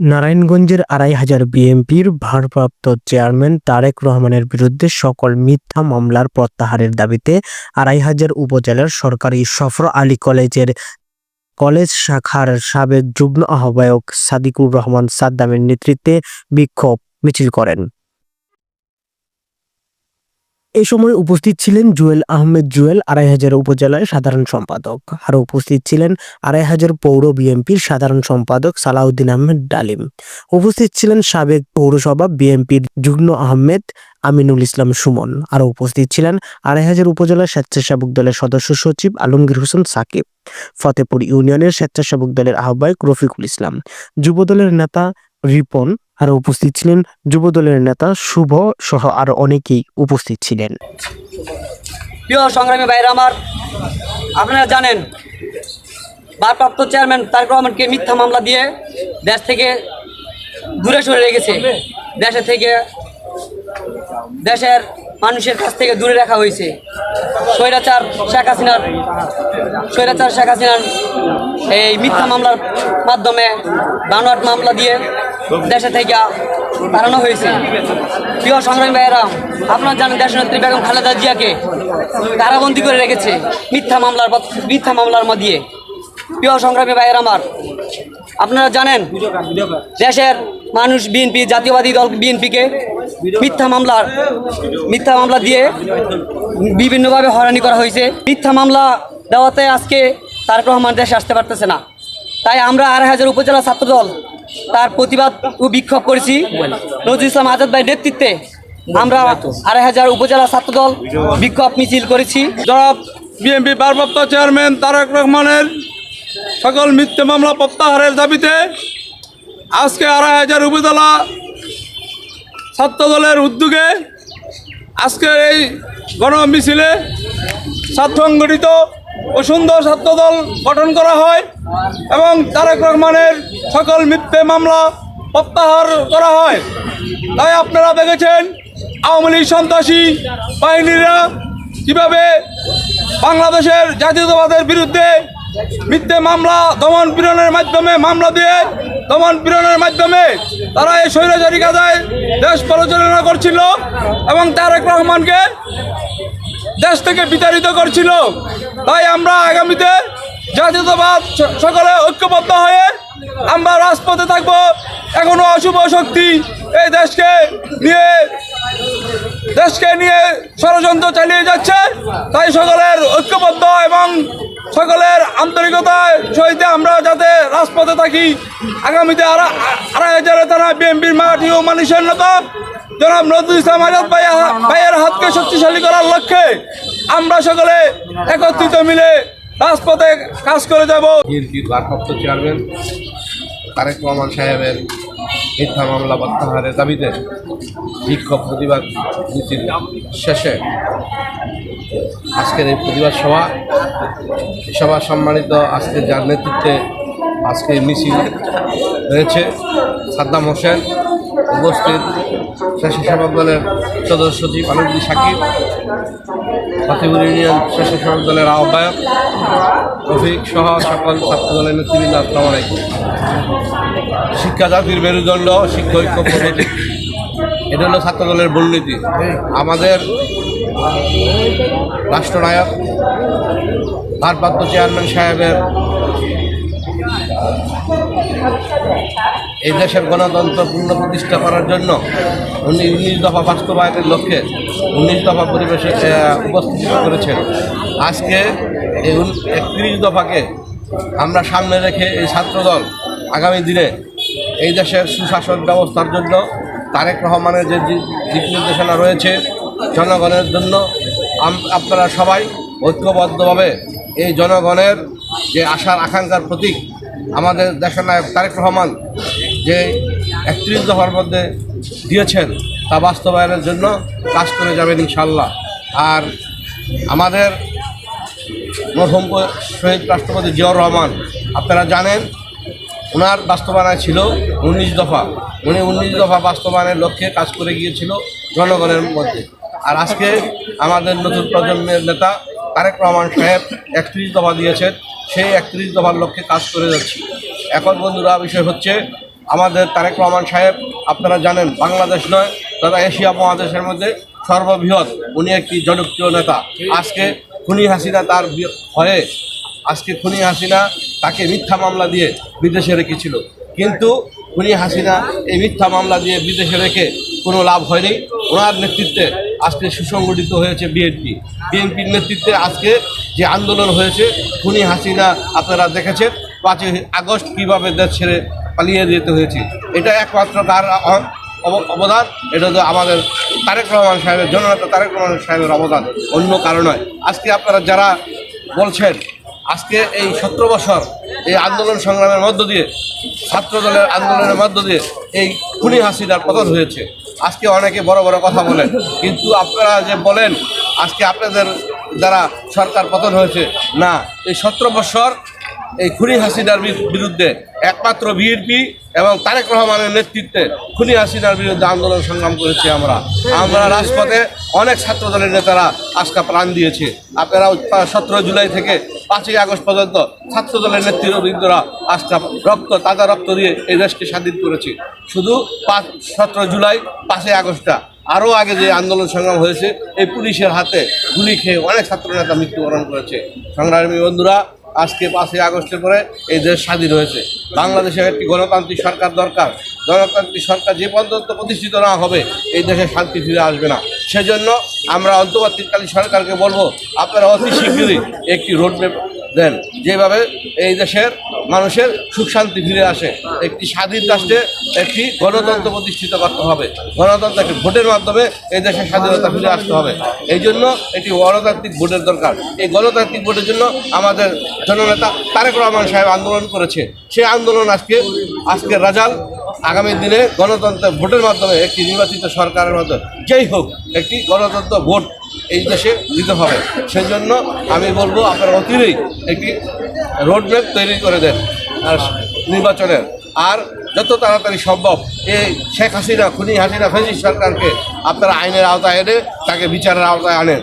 নারায়ণগঞ্জের আড়াই হাজার বিএনপির ভারপ্রাপ্ত চেয়ারম্যান তারেক রহমানের বিরুদ্ধে সকল মিথ্যা মামলার প্রত্যাহারের দাবিতে আড়াই হাজার উপজেলার সরকারি সফর আলী কলেজের কলেজ শাখার সাবেক যুগ্ম আহ্বায়ক সাদিকুর রহমান সাদ্দামের নেতৃত্বে বিক্ষোভ মিছিল করেন। এ সময় উপস্থিত ছিলেন জুয়েল আহমেদ জুয়েল, আড়াই হাজার উপজেলার সাধারণ সম্পাদক। আরও উপস্থিত ছিলেন আড়াই হাজার পৌর বিএনপির সাধারণ সম্পাদক সালাউদ্দিন আহমেদ ডালিম। উপস্থিত ছিলেন সাবেক পৌরসভা বিএনপির যুগ্ম আহমেদ আমিনুল ইসলাম সুমন। আরও উপস্থিত ছিলেন আড়াই হাজার উপজেলা স্বেচ্ছাসেবক দলের সদস্য সচিব আলমগীর হোসেন সাকিব ফতেপুর ইউনিয়নের স্বেচ্ছাসেবক দলের আহ্বায়ক রফিকুল ইসলাম যুবদলের নেতা রিপন আরও উপস্থিত ছিলেন যুবদলের নেতা শুভ সহ আরও অনেকেই উপস্থিত ছিলেন। প্রিয় সংগ্রামী ভাইরা আমার, আপনারা জানেন, ভারপ্রাপ্ত চেয়ারম্যান তারেক রহমানকে মিথ্যা মামলা দিয়ে দেশ থেকে দূরে সরে রেখেছে। দেশে থেকে দেশের মানুষের কাছ থেকে দূরে রাখা হয়েছে। স্বৈরাচার শেখ হাসিনার স্বৈরাচার শেখ হাসিনার এই মিথ্যা মামলার মাধ্যমে বানোয়াট মামলা দিয়ে দেশে থেকে তাড়ানো হয়েছে। প্রিয় সংগ্রামী ভাইয়েরা, আপনারা জানেন দেশনেত্রী বেগম খালেদা জিয়াকে কারাবন্দি করে রেখেছে মিথ্যা মামলার মিথ্যা মামলার দিয়ে প্রিয় সংগ্রামী ভাইয়ের আমার, আপনারা জানেন, দেশের মানুষ বিএনপি, জাতীয়বাদী দল বিএনপিকে মিথ্যা মামলার মিথ্যা মামলা দিয়ে বিভিন্নভাবে হয়রানি করা হয়েছে। মিথ্যা মামলা দেওয়াতে আজকে তারেক রহমান দেশে আসতে পারতেছে না। তাই আমরা আড়াই হাজার উপজেলা ছাত্রদল তার প্রতিবাদ ও বিক্ষোভ করেছি। নজরুল ইসলাম আজাদ ভাইয়ের নেতৃত্বে আমরা আড়াই হাজার উপজেলা ছাত্রদল বিক্ষোভ মিছিল করেছি। জনাব বিএনপি ভারপ্রাপ্ত চেয়ারম্যান তারেক রহমানের সকল মিথ্যে মামলা প্রত্যাহারের দাবিতে আজকে আড়াই হাজার উপজেলা ছাত্র দলের উদ্যোগে আজকের এই গণ মিছিলে ছাত্র সংগঠিত ও সুন্দর ছাত্র দল গঠন করা হয় এবং তারেক রহমানের সকল মিথ্যে মামলা প্রত্যাহার করা হয়। তাই আপনারা দেখেছেন, আওয়ামী লীগ সন্ত্রাসী বাহিনীরা কীভাবে বাংলাদেশের জাতীয়তাবাদের বিরুদ্ধে মিথ্যে মামলা, দমন পীড়নের মাধ্যমে মামলা দিয়ে দমন পীড়নের মাধ্যমে তারা এই স্বৈরাচারী কাজায় দেশ পরিচালনা করছিল এবং তারেক রহমানকে দেশ থেকে বিতাড়িত করছিল। তাই আমরা আগামীতে জাতীয়তাবাদ সকলে ঐক্যবদ্ধ হয়ে আমরা রাজপথে থাকব। এখনও অশুভ শক্তি এই দেশকে নিয়ে দেশকে নিয়ে ষড়যন্ত্র চালিয়ে যাচ্ছে। তাই সকলের ঐক্যবদ্ধ এবং সকলের আন্তরিকতার সহিত আমরা যাতে রাজপথে থাকি। আগামীতে আড়া- আড়াই হাজার থানা বিএনপির মাটি ও মানুষের নেতা। জনাব নজরুল ইসলাম আজাদ ভাই ভাইয়ের হাতকে শক্তিশালী করার লক্ষ্যে আমরা সকলে একত্রিত মিলে রাজপথে কাজ করে যাব। বিএনপির ভারপ্রাপ্ত চেয়ারম্যান তারেক রহমান সাহেবের মিথ্যা মামলা প্রত্যাহারের দাবিতে বিক্ষোভ প্রতিবাদ মিছিল শেষে আজকের এই প্রতিবাদ সভা সভা সম্মানিত আজকে যার নেতৃত্বে আজকে মিছিল হয়েছে সাদ্দাম হোসেন, উপস্থিত স্বেচ্ছাসেবক দলের সদস্য সচিব আলমগীর সাকিব ফতেপুর ইউনিয়ন স্বেচ্ছাসেবক দলের আহ্বায়ক রফিক সহ সকল ছাত্রদলের নেতৃবৃন্দ, আসসালামু আলাইকুম। শিক্ষা জাতির মেরুদণ্ড, শিক্ষা ঐক্য এটা হলো ছাত্র দলের মূলনীতি। আমাদের রাষ্ট্রনায়ক, ভারপ্রাপ্ত চেয়ারম্যান সাহেবের এই দেশের গণতন্ত্র পূর্ণ প্রতিষ্ঠা করার জন্য উনি উনিশ দফা বাস্তবায়নের লক্ষ্যে উনিশ দফা পরিবেশে উপস্থিত করেছেন। আজকে এই একত্রিশ দফাকে আমরা সামনে রেখে এই ছাত্রদল আগামী দিনে এই দেশের সুশাসন ব্যবস্থার জন্য তারেক রহমানের যে দিক নির্দেশনা রয়েছে জনগণের জন্য আপনারা সবাই ঐক্যবদ্ধভাবে এই জনগণের যে আশার আকাঙ্ক্ষার প্রতীক আমাদের দেশের দেশনায়ক তারেক রহমান যে একত্রিশ দফার মধ্যে দিয়েছেন তা বাস্তবায়নের জন্য কাজ করে যাবেন ইনশাল্লাহ। আর আমাদের মরহুম শহীদ রাষ্ট্রপতি জিয়াউর রহমান, আপনারা জানেন ওনার বাস্তবায়নায় ছিল উনিশ দফা। উনি উনিশ দফা বাস্তবায়নের লক্ষ্যে কাজ করে গিয়েছিল জনগণের মধ্যে। আর আজকে আমাদের নতুন প্রজন্মের নেতা তারেক রহমান সাহেব একত্রিশ দফা দিয়েছেন, সেই একত্রিশ দফার লক্ষ্যে কাজ করে যাচ্ছি। এখন বন্ধুরা, বিষয় হচ্ছে আমাদের তারেক রহমান সাহেব, আপনারা জানেন, বাংলাদেশ নয়, তথা এশিয়া মহাদেশের মধ্যে সর্ববৃহৎ, উনি একটি জনপ্রিয় নেতা। আজকে খুনি হাসিনা তার ভয়ে আজকে খুনি হাসিনা তাকে মিথ্যা মামলা দিয়ে বিদেশে রেখেছিল কিন্তু খুনি হাসিনা এই মিথ্যা মামলা দিয়ে বিদেশে রেখে কোনো লাভ হয়নি। ওনার নেতৃত্বে আজকে সুসংগঠিত হয়েছে বিএনপি। বিএনপির নেতৃত্বে আজকে যে আন্দোলন হয়েছে, খুনি হাসিনা আপনারা দেখেছেন, পাঁচই আগস্ট কীভাবে দেশ ছেড়ে পালিয়ে যেতে হয়েছে। এটা একমাত্র তার অবদান, এটা তো আমাদের তারেক রহমান সাহেবের জননেতা তারেক রহমান সাহেবের অবদান, অন্য কারণ নয়। আজকে আপনারা যারা বলছেন, আজকে এই সতেরো বছর এই আন্দোলন সংগ্রামের মধ্য দিয়ে ছাত্র দলের আন্দোলনের মধ্য দিয়ে এই খুনি হাসিনার পতন হয়েছে। আজকে অনেকে বড় বড় কথা বলেন, কিন্তু আপনারা যে বলেন, আজকে আপনাদের দ্বারা সরকার পতন হয়েছে, না। এই সতেরো বছর এই খুনি হাসিনার বিরুদ্ধে একমাত্র বিএনপি এবং তারেক রহমানের নেতৃত্বে খুনি হাসিনার বিরুদ্ধে আন্দোলন সংগ্রাম করেছি আমরা। আমরা রাজপথে অনেক ছাত্র দলের নেতারা আজকে প্রাণ দিয়েছে। আপনারা সতেরো জুলাই থেকে পাঁচই আগস্ট পর্যন্ত ছাত্র দলের নেতৃবৃন্দরা আজকে রক্ত, তাজা রক্ত দিয়ে এই দেশকে স্বাধীন করেছে। শুধু পাঁচ, সতেরো জুলাই, পাঁচই আগস্টটা। আরও আগে যে আন্দোলন সংগ্রাম হয়েছে, এই পুলিশের হাতে গুলি খেয়ে অনেক ছাত্র নেতা মৃত্যুবরণ করেছে। সংগ্রামী বন্ধুরা আজকে পাঁচই আগস্টের পরে এই দেশ স্বাধীন হয়েছে। বাংলাদেশে একটি গণতান্ত্রিক সরকার দরকার। গণতান্ত্রিক সরকার যে পর্যন্ত প্রতিষ্ঠিত না হবে, এই দেশে শান্তি ফিরে আসবে না। সেজন্য আমরা অন্তর্বর্তীকালীন সরকারকে বলব, আপনারা অতি শীঘ্রই একটি রোডম্যাপ দেন, যেভাবে এই দেশের মানুষের সুখ শান্তি ফিরে আসে, একটি স্বাধীন রাষ্ট্রে একটি গণতন্ত্র প্রতিষ্ঠিত করতে হবে। গণতন্ত্র একটি ভোটের মাধ্যমে এই দেশের স্বাধীনতা ফিরে আসতে হবে। এই জন্য একটি গণতান্ত্রিক ভোটের দরকার। এই গণতান্ত্রিক ভোটের জন্য আমাদের জননেতা তারেক রহমান সাহেব আন্দোলন করেছে। সেই আন্দোলন আজকে, আজকের রাজাল আগামী দিনে গণতন্ত্র ভোটের মাধ্যমে একটি নির্বাচিত সরকারের মাধ্যমে যেই হোক, একটি গণতন্ত্র ভোট এই দেশে দিতে হবে। সেজন্য আমি বলব, আপনারা অতিরেই একটি রোডম্যাপ তৈরি করে দেন আর নির্বাচনের। আর যত তাড়াতাড়ি সম্ভব, এই শেখ হাসিনা, খুনি হাসিনা ফেজি সরকারকে আপনারা আইনের আওতায় এনে তাকে বিচারের আওতায় আনেন।